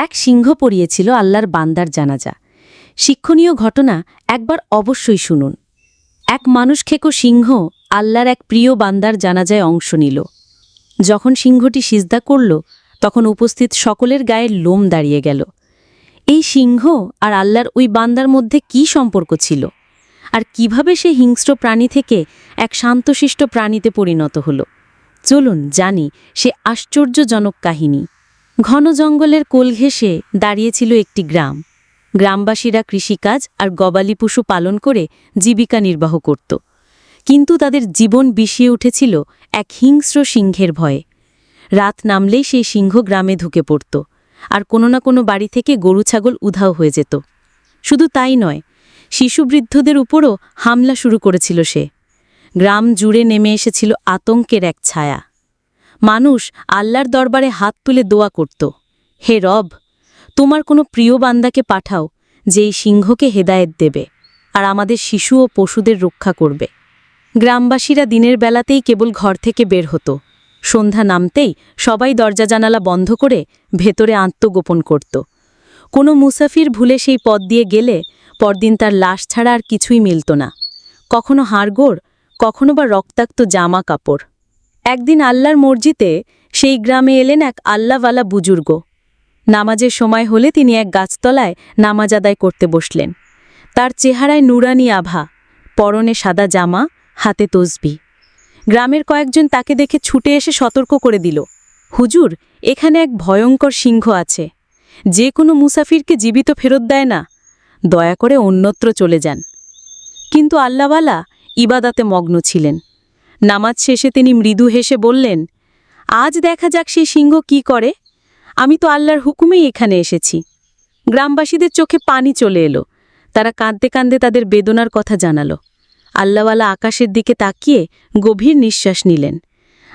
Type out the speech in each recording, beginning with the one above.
এক সিংহ পড়িয়েছিল আল্লাহর বান্দার জানাজা। শিক্ষণীয় ঘটনা একবার অবশ্যই শুনুন। এক মানুষ খেকো সিংহ আল্লাহর এক প্রিয় বান্দার জানাজায় অংশ নিল। যখন সিংহটি সিজদা করল, তখন উপস্থিত সকলের গায়ে লোম দাঁড়িয়ে গেল। এই সিংহ আর আল্লাহর ওই বান্দার মধ্যে কি সম্পর্ক ছিল? আর কীভাবে সে হিংস্র প্রাণী থেকে এক শান্তশিষ্ট প্রাণীতে পরিণত হল? চলুন জানি সে আশ্চর্যজনক কাহিনী। ঘন জঙ্গলের কোল ঘেঁষে দাঁড়িয়েছিল একটি গ্রাম। গ্রামবাসীরা কৃষিকাজ আর গবালি পশু পালন করে জীবিকা নির্বাহ করত। কিন্তু তাদের জীবন বিষিয়ে উঠেছিল এক হিংস্র সিংহের ভয়ে। রাত নামলেই সেই সিংহ গ্রামে ঢুকে পড়ত আর কোনো না কোনো বাড়ি থেকে গরু ছাগল উধাও হয়ে যেত। শুধু তাই নয় শিশুবৃদ্ধদের উপরও হামলা শুরু করেছিল সে। গ্রাম জুড়ে নেমে এসেছিল আতঙ্কের এক ছায়া। মানুষ আল্লাহর দরবারে হাত তুলে দোয়া করত। হে রব, তোমার কোনো প্রিয় বান্দাকে পাঠাও, যে এই সিংহকে হেদায়েত দেবে আর আমাদের শিশু ও পশুদের রক্ষা করবে। গ্রামবাসীরা দিনের বেলাতেই কেবল ঘর থেকে বের হতো। সন্ধ্যা নামতেই সবাই দরজা জানালা বন্ধ করে ভেতরে আত্মগোপন করত। কোনো মুসাফির ভুলে সেই পথ দিয়ে গেলে পরদিন তার লাশ ছাড়া আর কিছুই মিলত না। কখনো হাড়গোড়, কখনো বা রক্তাক্ত জামা কাপড়। একদিন আল্লাহর মসজিদে সেই গ্রামে এলেন এক আল্লাহওয়ালা বুজুর্গ। নামাজের সময় হলে তিনি এক গাছতলায় নামাজ আদায় করতে বসলেন। তার চেহারায় নুরানি আভা, পরনে সাদা জামা, হাতে তসবি। গ্রামের কয়েকজন তাকে দেখে ছুটে এসে সতর্ক করে দিল, হুজুর, এখানে এক ভয়ঙ্কর সিংহ আছে। যে কোনো মুসাফিরকে জীবিত ফেরত দেয় না। দয়া করে অন্যত্র চলে যান। কিন্তু আল্লাহওয়ালা ইবাদাতে মগ্ন ছিলেন। নামাজ শেষে তিনি মৃদু হেসে বললেন, আজ দেখা যাক সেই সিংহ কি করে। আমি তো আল্লাহর হুকুমেই এখানে এসেছি। গ্রামবাসীদের চোখে পানি চলে এলো। তারা কাঁদতে কাঁদতে তাদের বেদনার কথা জানালো। আল্লাহওয়ালা আকাশের দিকে তাকিয়ে গভীর নিঃশ্বাস নিলেন।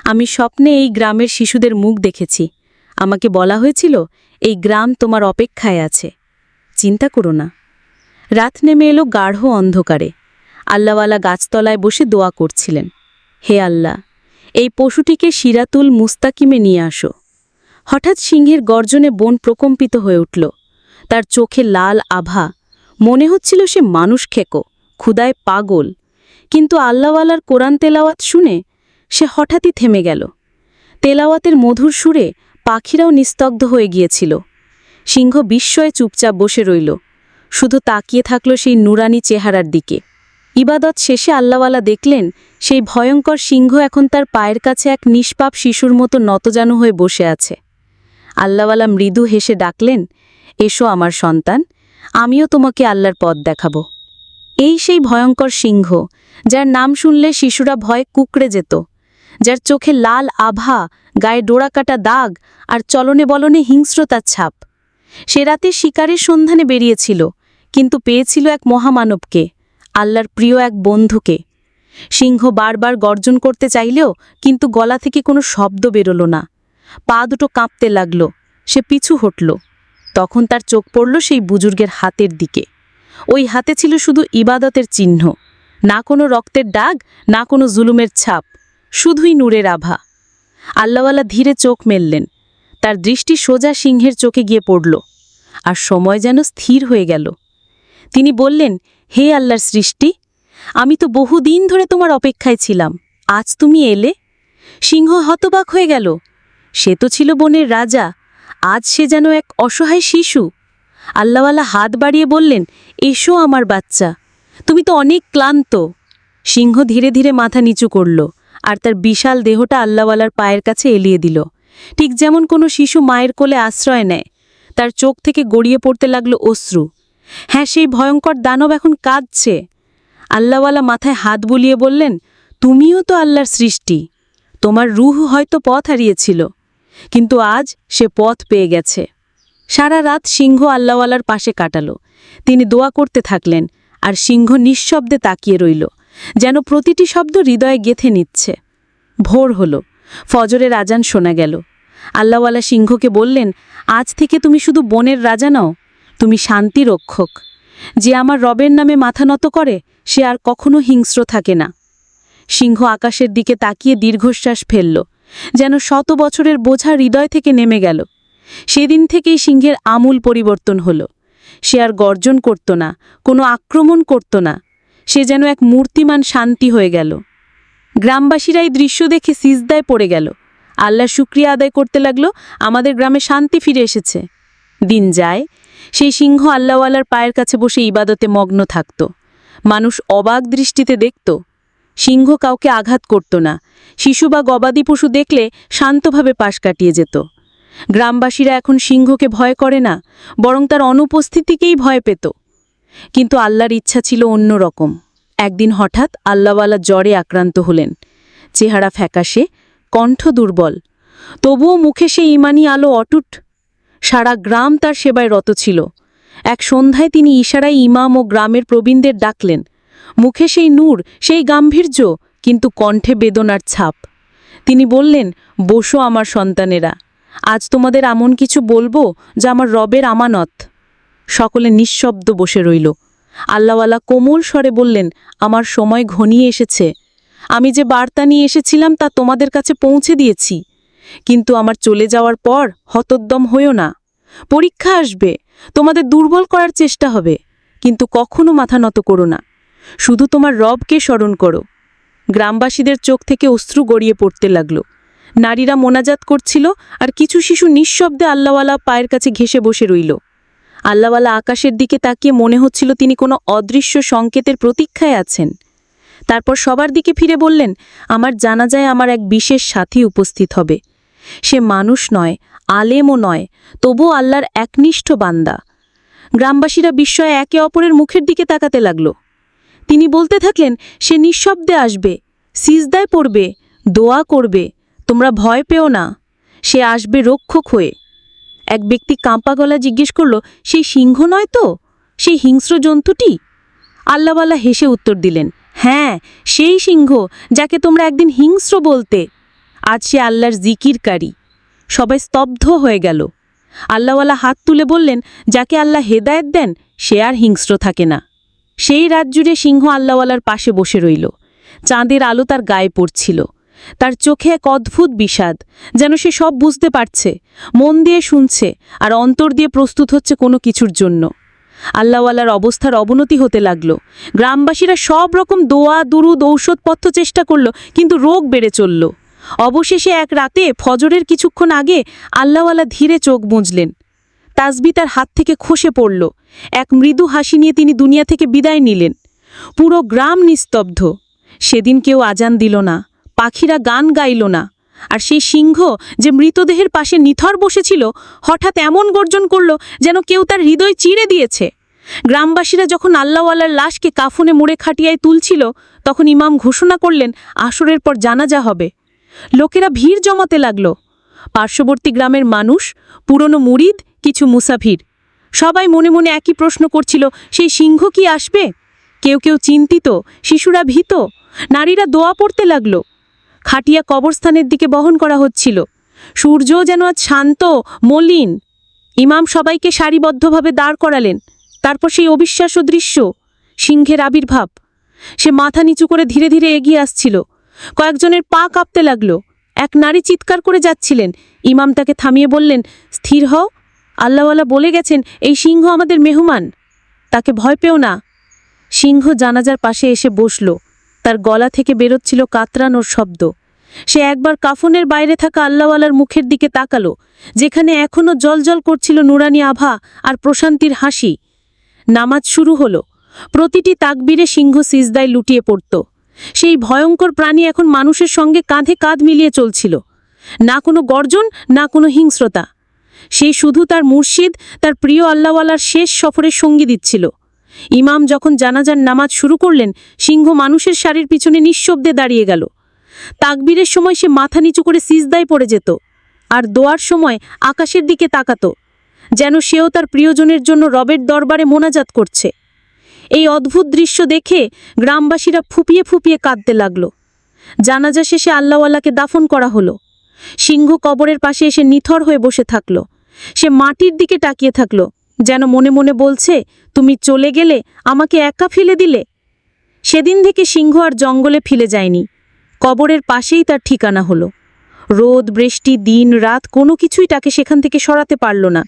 আমি স্বপ্নে এই গ্রামের শিশুদের মুখ দেখেছি। আমাকে বলা হয়েছিল, এই গ্রাম তোমার অপেক্ষায় আছে। চিন্তা করো না। রাত নেমে এলো গাঢ় অন্ধকারে। আল্লাহওয়ালা গাছতলায় বসে দোয়া করছিলেন। হে আল্লাহ, এই পশুটিকে সিরাতুল মুস্তাকিমে নিয়ে আসো। হঠাৎ সিংহের গর্জনে বন প্রকম্পিত হয়ে উঠল। তার চোখে লাল আভা, মনে হচ্ছিল সে মানুষ খেকো, ক্ষুদায় পাগল। কিন্তু আল্লাওয়ালার কোরআন তেলাওয়াত শুনে সে হঠাৎই থেমে গেল। তেলাওয়াতের মধুর সুরে পাখিরাও নিস্তব্ধ হয়ে গিয়েছিল। সিংহ বিস্ময়ে চুপচাপ বসে রইল। শুধু তাকিয়ে থাকল সেই নুরানি চেহারার দিকে। ইবাদত শেষে আল্লাওয়ালা দেখলেন, সেই ভয়ঙ্কর সিংহ এখন তার পায়ের কাছে এক নিষ্পাপ শিশুর মতো নতজানু হয়ে বসে আছে। আল্লাওয়ালা মৃদু হেসে ডাকলেন, এসো আমার সন্তান, আমিও তোমাকে আল্লাহর পথ দেখাবো। এই সেই ভয়ঙ্কর সিংহ, যার নাম শুনলে শিশুরা ভয়ে কুকড়ে যেত, যার চোখে লাল আভা, গায়ে ডোরাকাটা দাগ আর চলনে বলনে হিংস্রতার ছাপ। সে রাতে শিকারের সন্ধানে বেরিয়েছিল, কিন্তু পেয়েছিল এক মহামানবকে। আল্লাহর প্রিয় এক বন্ধুকে। সিংহ বারবার গর্জন করতে চাইলেও কিন্তু গলা থেকে কোনো শব্দ বেরোল না। পা দুটো কাঁপতে লাগল, সে পিছু হটল। তখন তার চোখ পড়ল সেই বুজুর্গের হাতের দিকে। ওই হাতে ছিল শুধু ইবাদতের চিহ্ন, না কোনো রক্তের দাগ, না কোনো জুলুমের ছাপ, শুধুই নূরের আভা। আল্লাওয়ালা ধীরে চোখ মেললেন। তার দৃষ্টি সোজা সিংহের চোখে গিয়ে পড়ল, আর সময় যেন স্থির হয়ে গেল। তিনি বললেন হে আল্লাহর সৃষ্টি, আমি তো বহুদিন ধরে তোমার অপেক্ষায় ছিলাম। আজ তুমি এলে। সিংহ হতবাক হয়ে গেল। সে তো ছিল বনের রাজা। আজ সে যেন এক অসহায় শিশু। আল্লাহওয়ালা হাত বাড়িয়ে বললেন, এসো আমার বাচ্চা। তুমি তো অনেক ক্লান্ত। সিংহ ধীরে ধীরে মাথা নিচু করল আর তার বিশাল দেহটা আল্লাহওয়ালার পায়ের কাছে এলিয়ে দিল। ঠিক যেমন কোনো শিশু মায়ের কোলে আশ্রয় নেয়, তার চোখ থেকে গড়িয়ে পড়তে লাগল অশ্রু। হ্যাঁ সেই ভয়ঙ্কর দানব এখন কাঁদছে। আল্লাহওয়ালা মাথায় হাত বুলিয়ে বললেন, তুমিও তো আল্লাহর সৃষ্টি। তোমার রুহ হয়তো পথ হারিয়েছিল, কিন্তু আজ সে পথ পেয়ে গেছে। সারা রাত সিংহ আল্লাহওয়ালার পাশে কাটালো। তিনি দোয়া করতে থাকলেন, আর সিংহ নিঃশব্দে তাকিয়ে রইল, যেন প্রতিটি শব্দ হৃদয়ে গেথে নিচ্ছে। ভোর হল, ফজরের আজান শোনা গেল। আল্লাহওয়ালা সিংহকে বললেন, আজ থেকে তুমি শুধু বনের রাজা নও তুমি শান্তি রক্ষক। যে আমার রবের নামে মাথা নত করে, সে আর কখনো হিংস্র থাকে না। সিংহ আকাশের দিকে তাকিয়ে দীর্ঘশ্বাস ফেলল, যেন শত বছরের বোঝা হৃদয় থেকে নেমে গেল। সেদিন থেকেই সিংহের আমূল পরিবর্তন হলো। সে আর গর্জন করত না, কোনো আক্রমণ করত না। সে যেন এক মূর্তিমান শান্তি হয়ে গেল। গ্রামবাসীরা এই দৃশ্য দেখে সিজদায় পড়ে গেল। আল্লাহ শুক্রিয়া আদায় করতে লাগল, আমাদের গ্রামে শান্তি ফিরে এসেছে। দিন যায় সেই সিংহ আল্লাহওয়ালার পায়ের কাছে বসে ইবাদতে মগ্ন থাকত। মানুষ অবাক দৃষ্টিতে দেখত, সিংহ কাউকে আঘাত করত না। শিশু বা গবাদি পশু দেখলে শান্তভাবে পাশ কাটিয়ে যেত। গ্রামবাসীরা এখন সিংহকে ভয় করে না, বরং তার অনুপস্থিতিকেই ভয় পেত। কিন্তু আল্লাহর ইচ্ছা ছিল অন্য রকম। একদিন হঠাৎ আল্লাহওয়ালা জ্বরে আক্রান্ত হলেন। চেহারা ফ্যাকাশে, কণ্ঠ দুর্বল। তবুও মুখে সে ইমানি আলো অটুট সারা গ্রাম তার সেবায় রত ছিল। এক সন্ধ্যায় তিনি ইশারায় ইমাম ও গ্রামের প্রবীণদের ডাকলেন, মুখে সেই নূর, সেই গাম্ভীর্য, কিন্তু কণ্ঠে বেদনার ছাপ। তিনি বললেন, বসো আমার সন্তানেরা, আজ তোমাদের এমন কিছু বলব যা আমার রবের আমানত। সকলে নিঃশব্দ বসে রইল। আল্লাহওয়ালা কোমল স্বরে বললেন, আমার সময় ঘনিয়ে এসেছে। আমি যে বার্তা নিয়ে এসেছিলাম তা তোমাদের কাছে পৌঁছে দিয়েছি। কিন্তু আমার চলে যাওয়ার পর হতোদ্দম হইও না। পরীক্ষা আসবে, তোমাদের দুর্বল করার চেষ্টা হবে, কিন্তু কখনো মাথা নত করো না। শুধু তোমার রবকে স্মরণ করো। গ্রামবাসীদের চোখ থেকে অশ্রু গড়িয়ে পড়তে লাগল। নারীরা মোনাজাত করছিল আর কিছু শিশু নিঃশব্দে আল্লাহওয়ালা পায়ের কাছে ঘেসে বসে রইল। আল্লাওয়ালা আকাশের দিকে তাকিয়ে মনে হচ্ছিল তিনি কোনো অদৃশ্য সংকেতের প্রতীক্ষায় আছেন। তারপর সবার দিকে ফিরে বললেন, আমার জানা যায় আমার এক বিশেষ সাথী উপস্থিত হবে। সে মানুষ নয়, আলেমও নয় তবু আল্লাহর একনিষ্ঠ বান্দা। গ্রামবাসীরা বিস্ময়ে একে অপরের মুখের দিকে তাকাতে লাগল। তিনি বলতে থাকলেন, সে নিঃশব্দে আসবে, সিজদায় পড়বে, দোয়া করবে, তোমরা ভয় পেও না, সে আসবে রক্ষক হয়ে। এক ব্যক্তি কাঁপা গলা জিজ্ঞেস করল সেই সিংহ নয় তো? সেই হিংস্র জন্তুটি? আল্লাহওয়ালা হেসে উত্তর দিলেন হ্যাঁ সেই সিংহ, যাকে তোমরা একদিন হিংস্র বলতে আজ সে আল্লাহর জিকিরকারী। সবাই স্তব্ধ হয়ে গেল। আল্লাহওয়ালা হাত তুলে বললেন, যাকে আল্লাহ হেদায়েত দেন, সে আর হিংস্র থাকে না। সেই রাত জুড়ে সিংহ আল্লাহওয়ালার পাশে বসে রইল। চাঁদের আলো তার গায়ে পড়ছিল। তার চোখে এক অদ্ভুত বিষাদ, যেন সে সব বুঝতে পারছে। মন দিয়ে শুনছে, আর অন্তর দিয়ে প্রস্তুত হচ্ছে কোনো কিছুর জন্য। আল্লাহওয়ালার অবস্থার অবনতি হতে লাগল। গ্রামবাসীরা সব রকম দোয়া, দুরুদ, ঔষধপথ্য চেষ্টা করল, কিন্তু রোগ বেড়ে চলল। অবশেষে এক রাতে ফজরের কিছুক্ষণ আগে আল্লাহওয়ালা ধীরে চোখ বুঝলেন তাসবি তার হাত থেকে খসে পড়ল। এক মৃদু হাসি নিয়ে তিনি দুনিয়া থেকে বিদায় নিলেন। পুরো গ্রাম নিস্তব্ধ। সেদিন কেউ আজান দিল না, পাখিরা গান গাইল না, আর সেই সিংহ যে মৃতদেহের পাশে নিথর বসেছিল, হঠাৎ এমন গর্জন করল যেন কেউ তার হৃদয় চিড়ে দিয়েছে। গ্রামবাসীরা যখন আল্লাহওয়ালার লাশকে কাফনে মুড়ে খাটিয়ায় তুলছিল, তখন ইমাম ঘোষণা করলেন, আসরের পর জানাজা হবে। লোকেরা ভিড় জমাতে লাগল। পার্শ্ববর্তী গ্রামের মানুষ, পুরনো মুরিদ কিছু মুসাফির। সবাই মনে মনে একই প্রশ্ন করছিল, সেই সিংহ কি আসবে? কেউ কেউ চিন্তিত, শিশুরা ভীত, নারীরা দোয়া পড়তে লাগল। খাটিয়া কবরস্থানের দিকে বহন করা হচ্ছিল। সূর্যও যেন আজ শান্ত, মলিন। ইমাম সবাইকে সারিবদ্ধভাবে দাঁড় করালেন। তারপর সেই অবিশ্বাস্য দৃশ্য, সিংহের আবির্ভাব। সে মাথা নিচু করে ধীরে ধীরে এগিয়ে আসছিল। কয়েকজনের পা কাঁপতে লাগল। এক নারী চিৎকার করে যাচ্ছিলেন। ইমাম তাকে থামিয়ে বললেন, স্থির হও। আল্লাহওয়ালা বলে গেছেন, এই সিংহ আমাদের মেহমান। তাকে ভয় পেও না। সিংহ জানাজার পাশে এসে বসল। তার গলা থেকে বেরোচ্ছিল কাতরানোর শব্দ। সে একবার কাফনের বাইরে থাকা আল্লাহওয়ালার মুখের দিকে তাকালো, যেখানে এখনও জলজল করছিল নুরানি আভা আর প্রশান্তির হাসি। নামাজ শুরু হলো। প্রতিটি তাকবীরে সিংহ সিজদায় লুটিয়ে পড়ত। সেই ভয়ঙ্কর প্রাণী এখন মানুষের সঙ্গে কাঁধে কাঁধ মিলিয়ে চলছিল। না কোনো গর্জন, না কোনো হিংস্রতা। সে শুধু তার মুর্শিদ, তার প্রিয় আল্লাহওয়ালার শেষ সফরের সঙ্গী দিচ্ছিল। ইমাম যখন জানাজার নামাজ শুরু করলেন, সিংহ মানুষের শাড়ির পিছনে নিঃশব্দে দাঁড়িয়ে গেল। তাকবীরের সময় সে মাথা নিচু করে সিজদায় পড়ে যেত, আর দোয়ার সময় আকাশের দিকে তাকাত, যেন সেও তার প্রিয়জনের জন্য রবের দরবারে মোনাজাত করছে। এই অদ্ভুত দৃশ্য দেখে গ্রামবাসীরা ফুপিয়ে ফুপিয়ে কাঁদতে লাগল। জানাজা শেষে আল্লাহওয়ালাকে দাফন করা হলো। সিংহ কবরের পাশে এসে নিথর হয়ে বসে থাকল। সে মাটির দিকে তাকিয়ে থাকল, যেন মনে মনে বলছে, তুমি চলে গেলে আমাকে একা ফেলে দিলে? সেদিন থেকে সিংহ আর জঙ্গলে ফিরে যায়নি। কবরের পাশেই তার ঠিকানা হলো। রোদ, বৃষ্টি, দিন, রাত কোনো কিছুই তাকে সেখান থেকে সরাতে পারল না।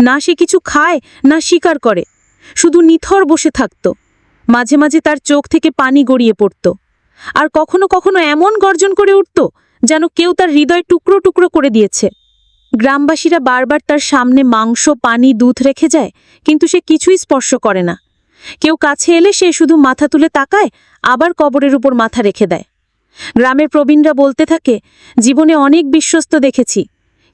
না সে কিছু খায়, না শিকার করে। শুধু নিথর বসে থাকত। মাঝে মাঝে তার চোখ থেকে পানি গড়িয়ে পড়ত। আর কখনো কখনো এমন গর্জন করে উঠত যেন কেউ তার হৃদয় টুকরো টুকরো করে দিয়েছে। গ্রামবাসীরা বারবার তার সামনে মাংস, পানি, দুধ রেখে যায়, কিন্তু সে কিছুই স্পর্শ করে না। কেউ কাছে এলে সে শুধু মাথা তুলে তাকায়, আবার কবরের উপর মাথা রেখে দেয়। গ্রামের প্রবীণরা বলতে থাকে, জীবনে অনেক বিশ্বস্ত দেখেছি,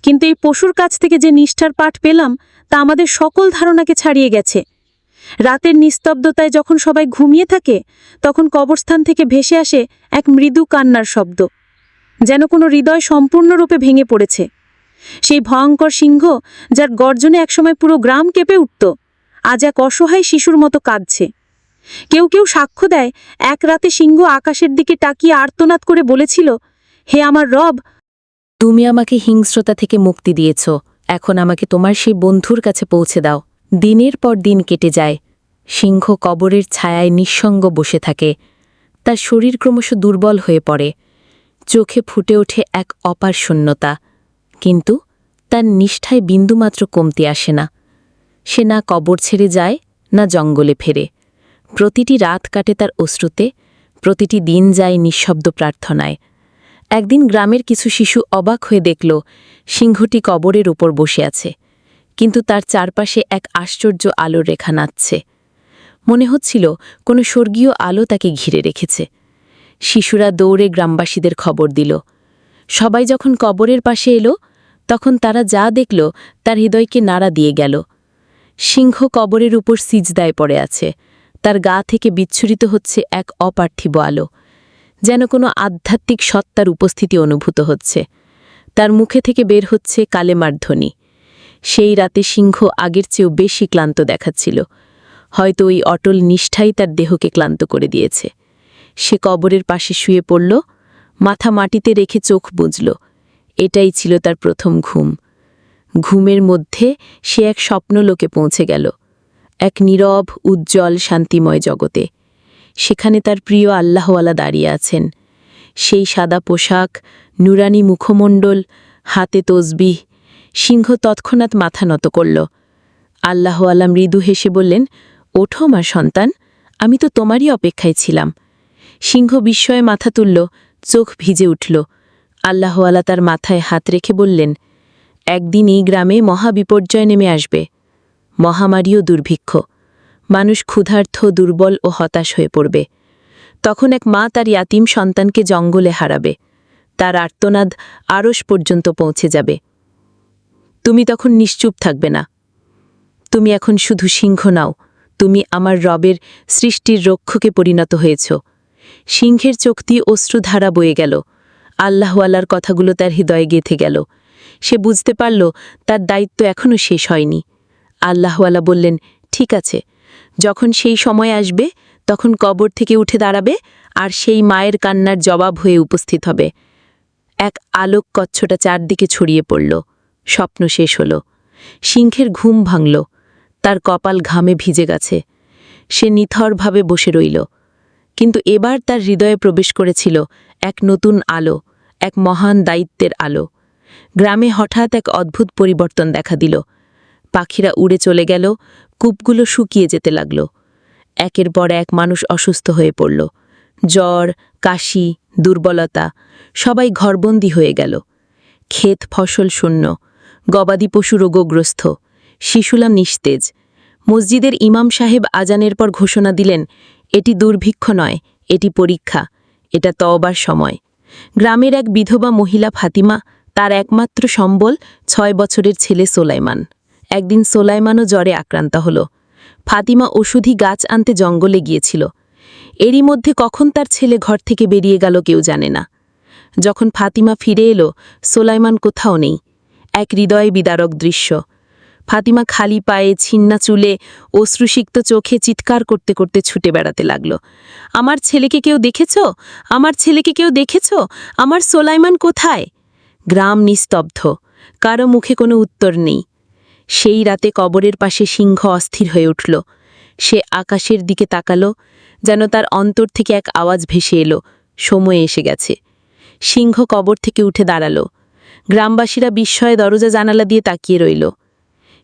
কিন্তু এই পশুর কাছ থেকে যে নিষ্ঠার পাঠ পেলাম, তা আমাদের সকল ধারণাকে ছাড়িয়ে গেছে। রাতের নিস্তব্ধতায় যখন সবাই ঘুমিয়ে থাকে, তখন কবরস্থান থেকে ভেসে আসে এক মৃদু কান্নার শব্দ, যেন কোনো হৃদয় সম্পূর্ণরূপে ভেঙে পড়েছে। সেই ভয়ঙ্কর সিংহ, যার গর্জনে একসময় পুরো গ্রাম কেঁপে উঠত, আজ এক অসহায় শিশুর মতো কাঁদছে। কেউ কেউ সাক্ষ্য দেয়, এক রাতে সিংহ আকাশের দিকে তাকিয়ে আর্তনাদ করে বলেছিল, হে আমার রব, তুমি আমাকে হিংস্রতা থেকে মুক্তি দিয়েছ, এখন আমাকে তোমার সেই বন্ধুর কাছে পৌঁছে দাও। দিনের পর দিন কেটে যায়। সিংহ কবরের ছায়ায় নিঃসঙ্গ বসে থাকে। তার শরীর ক্রমশ দুর্বল হয়ে পড়ে। চোখে ফুটে ওঠে এক অপার শূন্যতা। কিন্তু তার নিষ্ঠায় বিন্দুমাত্র কমতে আসে না। সে না কবর ছেড়ে যায়, না জঙ্গলে ফেরে। প্রতিটি রাত কাটে তার অশ্রুতে, প্রতিটি দিন যায় নিঃশব্দ প্রার্থনায়। একদিন গ্রামের কিছু শিশু অবাক হয়ে দেখল, সিংহটি কবরের উপর বসে আছে। কিন্তু তার চারপাশে এক আশ্চর্য আলোর রেখা নাচছে। মনে হচ্ছিল কোনো স্বর্গীয় আলো তাকে ঘিরে রেখেছে। শিশুরা দৌড়ে গ্রামবাসীদের খবর দিল। সবাই যখন কবরের পাশে এলো, তখন তারা যা দেখল তার হৃদয়কে নাড়া দিয়ে গেল। সিংহ কবরের উপর সিজদায় পড়ে আছে। তার গা থেকে বিচ্ছুরিত হচ্ছে এক অপার্থিব আলো। যেন কোনো আধ্যাত্মিক সত্তার উপস্থিতি অনুভূত হচ্ছে। তার মুখে থেকে বের হচ্ছে কালেমার ধ্বনি। সেই রাতে সিংহ আগের চেয়েও বেশি ক্লান্ত দেখাচ্ছিল। হয়তো ওই অটল নিষ্ঠাই তার দেহকে ক্লান্ত করে দিয়েছে। সে কবরের পাশে শুয়ে পড়ল, মাথা মাটিতে রেখে চোখ বুঝল এটাই ছিল তার প্রথম ঘুম। ঘুমের মধ্যে সে এক স্বপ্নলোকে পৌঁছে গেল, এক নীরব, উজ্জ্বল, শান্তিময় জগতে। সেখানে তার প্রিয় আল্লাহওয়ালা দাঁড়িয়ে আছেন। সেই সাদা পোশাক, নুরানি মুখমণ্ডল, হাতে তসবিহ সিংহ তৎক্ষণাৎ মাথা নত করল। আল্লাহ আল্লাহওয়ালা মৃদু হেসে বললেন, ওঠো আমার সন্তান, আমি তো তোমারই অপেক্ষায় ছিলাম। সিংহ বিস্ময়ে মাথা তুলল, চোখ ভিজে উঠল। আল্লাহওয়ালা তার মাথায় হাত রেখে বললেন, একদিন এই গ্রামে মহাবিপর্যয় নেমে আসবে। মহামারীও দুর্ভিক্ষ। মানুষ ক্ষুধার্থ, দুর্বল ও হতাশ হয়ে পড়বে। তখন এক মা তার ইয়াতিম সন্তানকে জঙ্গলে হারাবে। তার আর্তনাদ আড়স পর্যন্ত পৌঁছে যাবে। তুমি তখন নিশ্চুপ থাকবে না। তুমি এখন শুধু সিংহ নাও। তুমি আমার রবের সৃষ্টির রক্ষকে পরিণত হয়েছ। সিংহের চোখ দিয়ে অশ্রুধারা বয়ে গেল। আল্লাহওয়ালার কথাগুলো তার হৃদয়ে গেঁথে গেল। সে বুঝতে পারল, তার দায়িত্ব এখনও শেষ হয়নি। আল্লাহওয়ালা বললেন, ঠিক আছে। যখন সেই সময় আসবে, তখন কবর থেকে উঠে দাঁড়াবে আর সেই মায়ের কান্নার জবাব হয়ে উপস্থিত হবে। এক আলোক কচ্ছটা চারদিকে ছড়িয়ে পড়ল। স্বপ্ন শেষ হল। সিংহের ঘুম ভাঙল। তার কপাল ঘামে ভিজে গেছে। সে নিথরভাবে বসে রইল। কিন্তু এবার তার হৃদয়ে প্রবেশ করেছিল এক নতুন আলো, এক মহান দায়িত্বের আলো। গ্রামে হঠাৎ এক অদ্ভুত পরিবর্তন দেখা দিল। পাখিরা উড়ে চলে গেল, কূপগুলো শুকিয়ে যেতে লাগল। একের পর এক মানুষ অসুস্থ হয়ে পড়ল। জ্বর, কাশি, দুর্বলতা, সবাই ঘরবন্দি হয়ে গেল। ক্ষেত ফসল শূন্য। গবাদি পশু রোগগ্রস্ত, শিশুলা নিস্তেজ। মসজিদের ইমাম সাহেব আজানের পর ঘোষণা দিলেন, এটি দুর্ভিক্ষ নয়, এটি পরীক্ষা, এটা তওবার সময়। গ্রামের এক বিধবা মহিলা ফাতিমা, তার একমাত্র সম্বল ছয় বছরের ছেলে সোলাইমান। একদিন সোলাইমানও জ্বরে আক্রান্ত হল। ফাতিমা ওষুধি গাছ আনতে জঙ্গলে গিয়েছিল। এরই মধ্যে কখন তার ছেলে ঘর থেকে বেরিয়ে গেল কেউ জানে না। যখন ফাতিমা ফিরে এলো, সোলাইমান কোথাও নেই। এক হৃদয় বিদারক দৃশ্য। ফাতিমা খালি পায়ে ছিন্না চুলে অশ্রুসিক্ত চোখে চিৎকার করতে করতে ছুটে বেড়াতে লাগল। আমার ছেলেকে কেউ দেখেছ? আমার ছেলেকে কেউ দেখেছ? আমার সোলাইমান কোথায়? গ্রাম নিস্তব্ধ, কারও মুখে কোনো উত্তর নেই। সেই রাতে কবরের পাশে সিংহ অস্থির হয়ে উঠল। সে আকাশের দিকে তাকালো, যেন তার অন্তর থেকে এক আওয়াজ ভেসে এলো। সময় এসে গেছে। সিংহ কবর থেকে উঠে দাঁড়াল। গ্রামবাসীরা বিস্ময়ে দরজা জানালা দিয়ে তাকিয়ে রইল।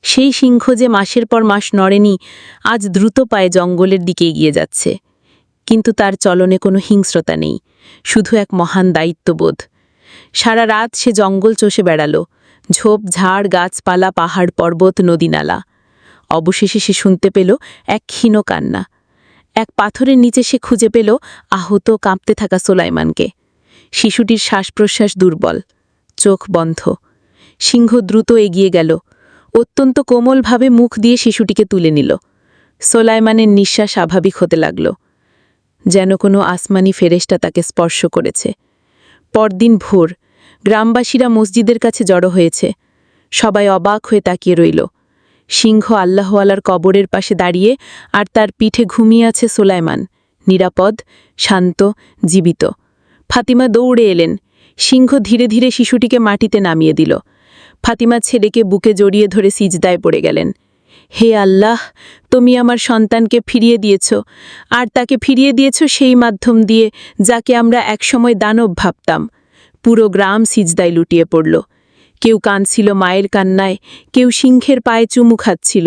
সেই সিংহ যে মাসের পর মাস নড়েনি, আজ দ্রুত পায়ে জঙ্গলের দিকে এগিয়ে যাচ্ছে। কিন্তু তার চলনে কোনো হিংস্রতা নেই, শুধু এক মহান দায়িত্ববোধ। সারা রাত সে জঙ্গল চষে বেড়ালো, ঝোপ, ঝাড়, গাছপালা, পাহাড়, পর্বত নদীনালা অবশেষে সে শুনতে পেল এক ক্ষীণ কান্না। এক পাথরের নিচে সে খুঁজে পেল আহত, কাঁপতে থাকা সোলাইমানকে। শিশুটির শ্বাস প্রশ্বাস দুর্বল। চোখ বন্ধ। সিংহ দ্রুত এগিয়ে গেল। অত্যন্ত কোমলভাবে মুখ দিয়ে শিশুটিকে তুলে নিল। সোলাইমানের নিঃশ্বাস স্বাভাবিক হতে লাগল। যেন কোনো আসমানি ফেরেশটা তাকে স্পর্শ করেছে। পরদিন ভোর গ্রামবাসীরা মসজিদের কাছে জড়ো হয়েছে। সবাই অবাক হয়ে তাকিয়ে রইল। সিংহ আল্লাহওয়ালার কবরের পাশে দাঁড়িয়ে আর তার পিঠে ঘুমিয়ে আছে সোলাইমান নিরাপদ, শান্ত, জীবিত। ফাতিমা দৌড়ে এলেন। সিংহ ধীরে ধীরে শিশুটিকে মাটিতে নামিয়ে দিল। ফাতিমা ছেলেকে বুকে জড়িয়ে ধরে সিজদায় পড়ে গেলেন। হে আল্লাহ, তুমি আমার সন্তানকে ফিরিয়ে দিয়েছ, আর তাকে ফিরিয়ে দিয়েছ সেই মাধ্যম দিয়ে যাকে আমরা একসময় দানব ভাবতাম। পুরো গ্রাম সিজদায় লুটিয়ে পড়ল। কেউ কাঁদছিল মায়ের কান্নায়, কেউ সিংহের পায়ে চুমু খাচ্ছিল।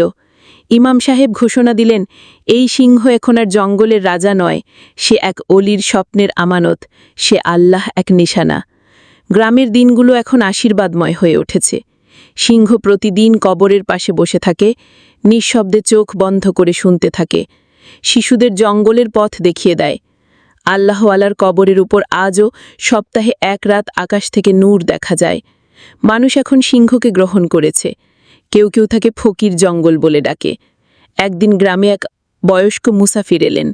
ইমাম সাহেব ঘোষণা দিলেন, এই সিংহ এখন আর জঙ্গলের রাজা নয়, সে এক অলির স্বপ্নের আমানত, সে আল্লাহ এক নিশানা। গ্রামের দিনগুলো এখন আশীর্বাদময় হয়ে উঠেছে। সিংহ প্রতিদিন কবরের পাশে বসে থাকে, নিঃশব্দে চোখ বন্ধ করে শুনতে থাকে, শিশুদের জঙ্গলের পথ দেখিয়ে দেয়। আল্লাহওয়ালার কবরের উপর আজও সপ্তাহে এক রাত আকাশ থেকে নূর দেখা যায়। মানুষ এখন সিংহকে গ্রহণ করেছে। কেউ কেউ তাকে ফকির জঙ্গল বলে ডাকে। একদিন গ্রামে এক বয়স্ক মুসাফির এলেন।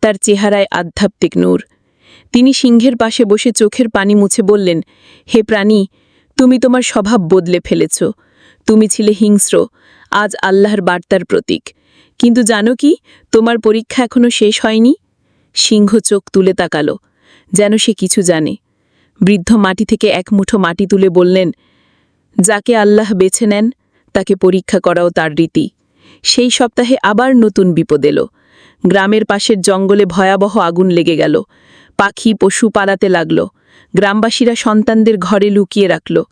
তার চেহারায় আধ্যাত্মিক নূর। তিনি সিংহের পাশে বসে চোখের পানি মুছে বললেন, হে প্রাণী, তুমি তোমার স্বভাব বদলে ফেলেছ। তুমি ছিলে হিংস্র, আজ আল্লাহর বার্তার প্রতীক। কিন্তু জানো কি, তোমার পরীক্ষা এখনও শেষ হয়নি? সিংহ চোখ তুলে তাকালো, যেন সে কিছু জানে। বৃদ্ধ মাটি থেকে এক মুঠো মাটি তুলে বললেন, যাকে আল্লাহ বেছে নেন, তাকে পরীক্ষা করাও তার রীতি। সেই সপ্তাহে আবার নতুন বিপদ এলো। গ্রামের পাশের জঙ্গলে ভয়াবহ আগুন লেগে গেল। পাখি পশু পালাতে লাগল। গ্রামবাসীরা সন্তানদের ঘরে লুকিয়ে রাখল।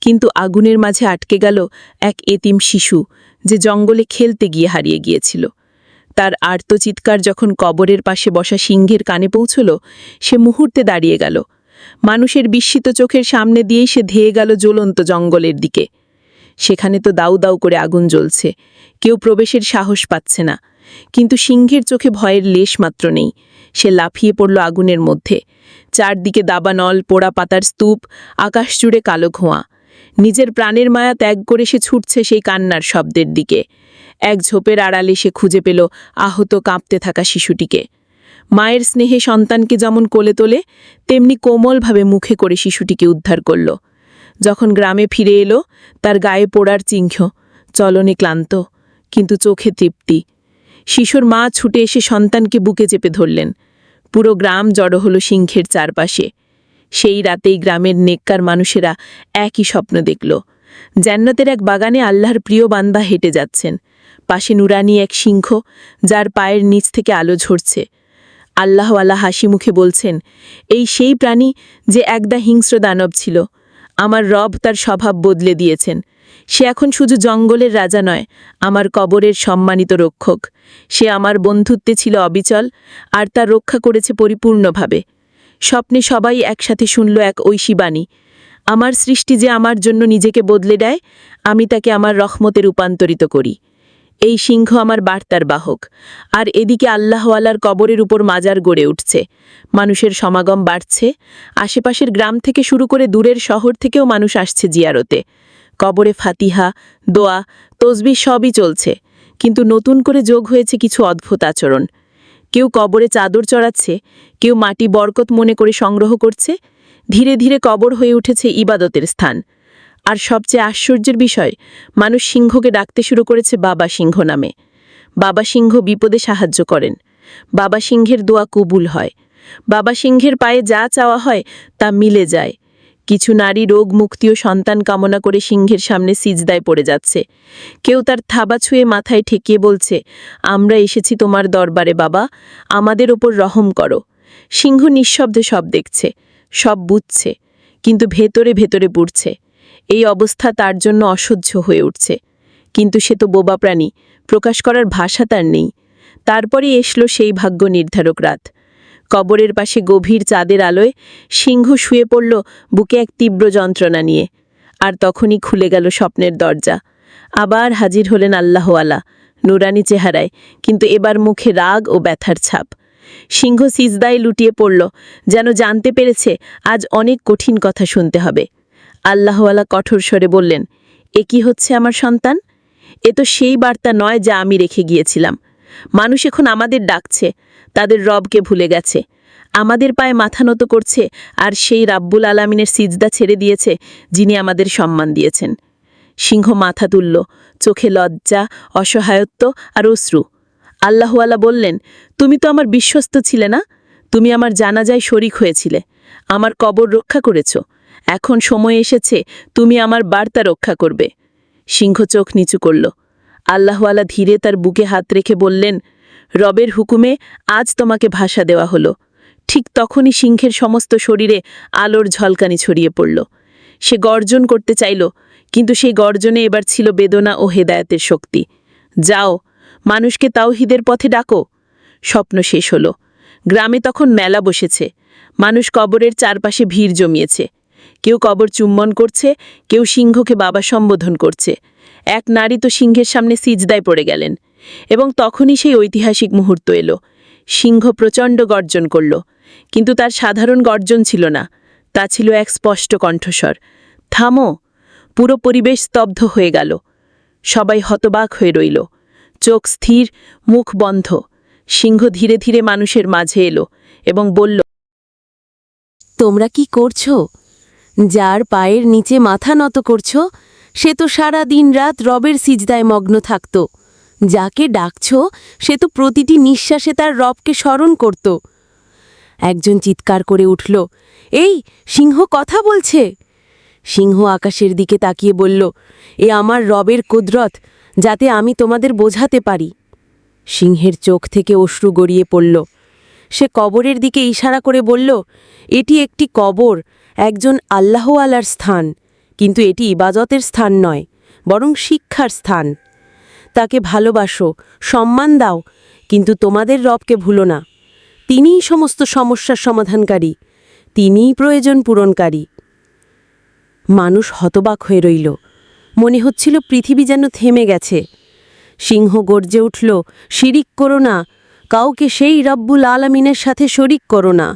কিন্তু আগুনের মাঝে আটকে গেল এক এতিম শিশু, যে জঙ্গলে খেলতে গিয়ে হারিয়ে গিয়েছিল। তার আর্তচিৎকার যখন কবরের পাশে বসা সিংহের কানে পৌঁছল, সে মুহূর্তে দাঁড়িয়ে গেল। মানুষের বিস্মিত চোখের সামনে দিয়েই সে ধেয়ে গেল জ্বলন্ত জঙ্গলের দিকে। সেখানে তো দাউ দাউ করে আগুন জ্বলছে, কেউ প্রবেশের সাহস পাচ্ছে না। কিন্তু সিংহের চোখে ভয়ের লেশ মাত্র নেই। সে লাফিয়ে পড়ল আগুনের মধ্যে। চারদিকে দাবানল, পোড়া পাতার স্তূপ, আকাশ জুড়ে কালো ধোঁয়া। নিজের প্রাণের মায়া ত্যাগ করে সে ছুটছে সেই কান্নার শব্দের দিকে। এক ঝোপের আড়ালে সে খুঁজে পেল আহত কাঁপতে থাকা শিশুটিকে। মায়ের স্নেহে সন্তানকে যেমন কোলে তোলে, তেমনি কোমলভাবে মুখে করে শিশুটিকে উদ্ধার করল। যখন গ্রামে ফিরে এলো, তার গায়ে পোড়ার চিহ্ন চলনে ক্লান্ত, কিন্তু চোখে তৃপ্তি। শিশুর মা ছুটে এসে সন্তানকে বুকে চেপে ধরলেন। পুরো গ্রাম জড়ো হলো সিংহের চারপাশে। সেই রাতেই গ্রামের নেককার মানুষেরা একই স্বপ্ন দেখল। জান্নাতের এক বাগানে আল্লাহর প্রিয় বান্দা হেঁটে যাচ্ছেন। পাশে নুরানি এক সিংহ, যার পায়ের নিচ থেকে আলো ঝরছে। আল্লাহওয়ালা হাসি মুখে বলছেন, এই সেই প্রাণী যে একদা হিংস্র দানব ছিল। আমার রব তার স্বভাব বদলে দিয়েছেন। সে এখন শুধু জঙ্গলের রাজা নয়, আমার কবরের সম্মানিত রক্ষক। সে আমার বন্ধুত্বে ছিল অবিচল আর তার রক্ষা করেছে পরিপূর্ণভাবে। স্বপ্নে সবাই একসাথে শুনল এক ঐশী বাণী। আমার সৃষ্টি যে আমার জন্য নিজেকে বদলে দেয়, আমি তাকে আমার রহমতে রূপান্তরিত করি। এই সিংহ আমার বার্তার বাহক, আর এদিকে আল্লাহওয়ালার কবরের উপর মাজার গড়ে উঠছে। মানুষের সমাগম বাড়ছে, আশেপাশের গ্রাম থেকে শুরু করে দূরের শহর থেকেও মানুষ আসছে জিয়ারতে। কবরে ফাতিহা, দোয়া, তসবি সবই চলছে। কিন্তু নতুন করে যোগ হয়েছে কিছু অদ্ভুত আচরণ। কেউ কবরে চাদর চড়াচ্ছে, কেউ মাটি বরকত মনে করে সংগ্রহ করছে, ধীরে ধীরে কবর হয়ে উঠেছে ইবাদতের স্থান। আর সবচেয়ে আশ্চর্যের বিষয়, মানুষ সিংহকে ডাকতে শুরু করেছে বাবা সিংহ নামে। বাবা সিংহ বিপদে সাহায্য করেন। বাবা সিংহের দোয়া কবুল হয়। বাবা সিংহের পায়ে যা চাওয়া হয় তা মিলে যায়। কিছু নারী রোগ মুক্তি ও সন্তান কামনা করে সিংহের সামনে সিজদায় পড়ে যাচ্ছে। কেউ তার থাবা ছুঁয়ে মাথায় ঠেকিয়ে বলছে, আমরা এসেছি তোমার দরবারে বাবা, আমাদের ওপর রহম করো। সিংহ নিঃশব্দে সব দেখছে, সব বুঝছে, কিন্তু ভেতরে ভেতরে পুড়ছে। এই অবস্থা তার জন্য অসহ্য হয়ে উঠছে। কিন্তু সে তো বোবা প্রাণী, প্রকাশ করার ভাষা তার নেই। তারপরে এসলো সেই ভাগ্য নির্ধারক রাত। কবরের পাশে গভীর চাঁদের আলোয় সিংহ শুয়ে পড়ল বুকে এক তীব্র যন্ত্রণা নিয়ে। আর তখনই খুলে গেল স্বপ্নের দরজা। আবার হাজির হলেন আল্লাহওয়ালা, নুরানি চেহারায়, কিন্তু এবার মুখে রাগ ও ব্যথার ছাপ। সিংহ সিজদায় লুটিয়ে পড়ল, যেন জানতে পেরেছে আজ অনেক কঠিন কথা শুনতে হবে। আল্লাহওয়ালা কঠোর স্বরে বললেন, এ কি হচ্ছে আমার সন্তান? এ তো সেই বার্তা নয় যা আমি রেখে গিয়েছিলাম। মানুষ এখন আমাদের ডাকছে, তাদের রবকে ভুলে গেছে। আমাদের পায়ে মাথা নত করছে আর সেই রাব্বুল আলামিনের সিজদা ছেড়ে দিয়েছে, যিনি আমাদের সম্মান দিয়েছেন। সিংহ মাথা তুলল, চোখে লজ্জা, অসহায়ত্ব আর অশ্রু। আল্লাহওয়ালা বললেন, তুমি তো আমার বিশ্বস্ত ছিলে না? তুমি আমার জানাজায় শরিক হয়েছিলে। আমার কবর রক্ষা করেছ। এখন সময় এসেছে, তুমি আমার বার্তা রক্ষা করবে। সিংহ চোখ নিচু করল। আল্লাহওয়ালা ধীরে তার বুকে হাত রেখে বললেন, রবের হুকুমে আজ তোমাকে ভাষা দেওয়া হলো। ঠিক তখনই সিংহের সমস্ত শরীরে আলোর ঝলকানি ছড়িয়ে পড়ল। সে গর্জন করতে চাইল, কিন্তু সেই গর্জনে এবার ছিল বেদনা ও হেদায়েতের শক্তি। যাও, মানুষকে তাওহিদের পথে ডাকো। স্বপ্ন শেষ হলো। গ্রামে তখন মেলা বসেছে। মানুষ কবরের চারপাশে ভিড় জমিয়েছে। কেউ কবর চুম্বন করছে, কেউ সিংহকে বাবা সম্বোধন করছে। এক নারী তো সিংহের সামনে সিজদায় পড়ে গেলেন, এবং তখনই সেই ঐতিহাসিক মুহূর্ত এলো। সিংহ প্রচণ্ড গর্জন করল, কিন্তু তার সাধারণ গর্জন ছিল না, তা ছিল এক স্পষ্ট কণ্ঠস্বর। থামো! পুরো পরিবেশ স্তব্ধ হয়ে গেল। সবাই হতবাক হয়ে রইল। চোখ স্থির, মুখ বন্ধ। সিংহ ধীরে ধীরে মানুষের মাঝে এলো এবং বলল, তোমরা কি করছ? যার পায়ের নিচে মাথা নত করছ সে তো সারা দিন রাত রবের সিজদায় মগ্ন থাকত। যাকে ডাকছ, সে তো প্রতিটি নিঃশ্বাসে তার রবকে স্মরণ করত। একজন চিৎকার করে উঠল, এই, সিংহ কথা বলছে? সিংহ আকাশের দিকে তাকিয়ে বলল, এ আমার রবের কুদরত, যাতে আমি তোমাদের বোঝাতে পারি। সিংহের চোখ থেকে অশ্রু গড়িয়ে পড়ল। সে কবরের দিকে ইশারা করে বলল, এটি একটি কবর, একজন আল্লাহওয়ালার স্থান। কিন্তু এটি ইবাজতের স্থান নয়, বরং শিক্ষার স্থান। তাকে ভালোবাসো, সম্মান দাও, কিন্তু তোমাদের রবকে ভুলো না। তিনিই সমস্ত সমস্যার সমাধানকারী, তিনিই প্রয়োজন পূরণকারী। মানুষ হতবাক হয়ে রইল। মনে হচ্ছিল পৃথিবী যেন থেমে গেছে। সিংহ গর্জে উঠল, শিরিক করো না, কাউকে সেই রব্বুল আলমিনের সাথে শরিক করো না,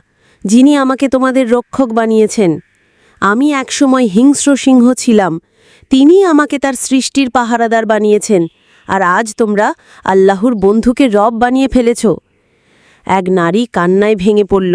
যিনি আমাকে তোমাদের রক্ষক বানিয়েছেন। আমি একসময় হিংস্র সিংহ ছিলাম। তিনি আমাকে তার সৃষ্টির পাহারাদার বানিয়েছেন, আর আজ তোমরা আল্লাহর বন্ধুকে রব বানিয়ে ফেলেছ। এক নারী কান্নায় ভেঙে পড়ল।